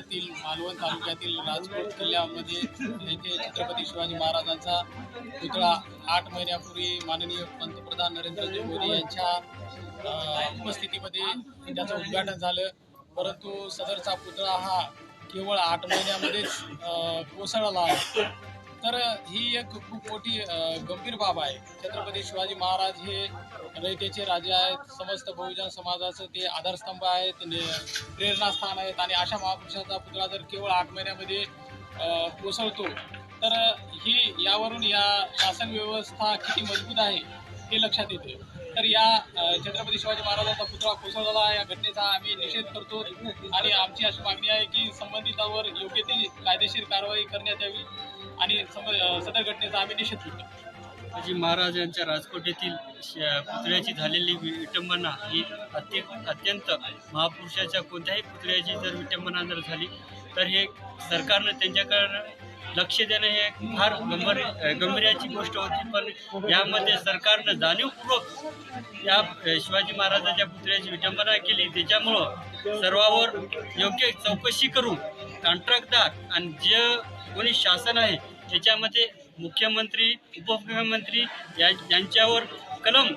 जिल्ह्यातील मालवण तालुक्यातील राजकोट किल्ल्यामध्ये येथे छत्रपती शिवाजी महाराजांचा पुतळा आठ महिन्यापूर्वी माननीय पंतप्रधान नरेंद्रजी मोदी यांच्या उपस्थितीमध्ये त्याचं उद्घाटन झालं. परंतु सदरचा पुतळा हा केवळ आठ महिन्यामध्येच कोसळला आहे. तर ही एक खूप मोठी गंभीर बाब आहे. छत्रपती शिवाजी महाराज हे रयतेचे राजे आहेत. समस्त बहुजन समाजाचं ते आधारस्तंभ आहेत ने- प्रेरणास्थान आहेत आणि अशा महापुरुषाचा पुतळा जर केवळ आठ महिन्यामध्ये कोसळतो तर ही यावरून या शासन व्यवस्था किती मजबूत आहे हे लक्षात येते. तर या छत्रपती शिवाजी महाराजांचा पुतळा कोसळला या घटनेचा आम्ही निषेध करतो आणि आमची अशी मागणी आहे की संबंधितावर योग्य ती कायदेशीर कारवाई करण्यात यावी. आणि सदर घटनेचा आम्ही निषेध करतो. शिवाजी महाराज यांच्या राजकोट येथील पुतळ्याची झालेली विटंबना ही अत्य अत्यंत महापुरुषाच्या कोणत्याही पुतळ्याची जर विटंबना जर झाली तर हे सरकारनं त्यांच्याकडं लक्ष देणं हे एक फार गंभीर गंभीर्याची गोष्ट होती. पण यामध्ये सरकारनं जाणीवपूर्वक या शिवाजी महाराजांच्या पुतळ्याची विटंबना केली. त्याच्यामुळं सर्वावर योग्य चौकशी करून कॉन्ट्रॅक्टदार आणि जे कोणी शासन आहे त्याच्यामध्ये मुख्यमंत्री उपमुख्यमंत्री या यांच्यावर कलम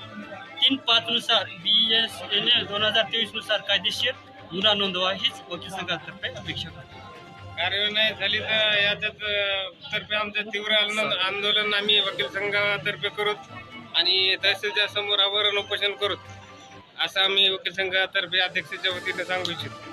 तीन पाचनुसार बी एस एन एल दोन हजार तेवीसनुसार कायदेशीर गुन्हा नोंदवा हीच वकील संघातर्फे अपेक्षा करतो. कार्यवाही झाली तर याच्यात तर्फे आमचं तीव्र आंदोलन आंदोलन आम्ही वकील संघातर्फे करू आणि तहसीलच्या समोर आवरण उपोषण करू असं आम्ही वकील संघातर्फे अध्यक्षाच्या वतीने सांगू इच्छितो.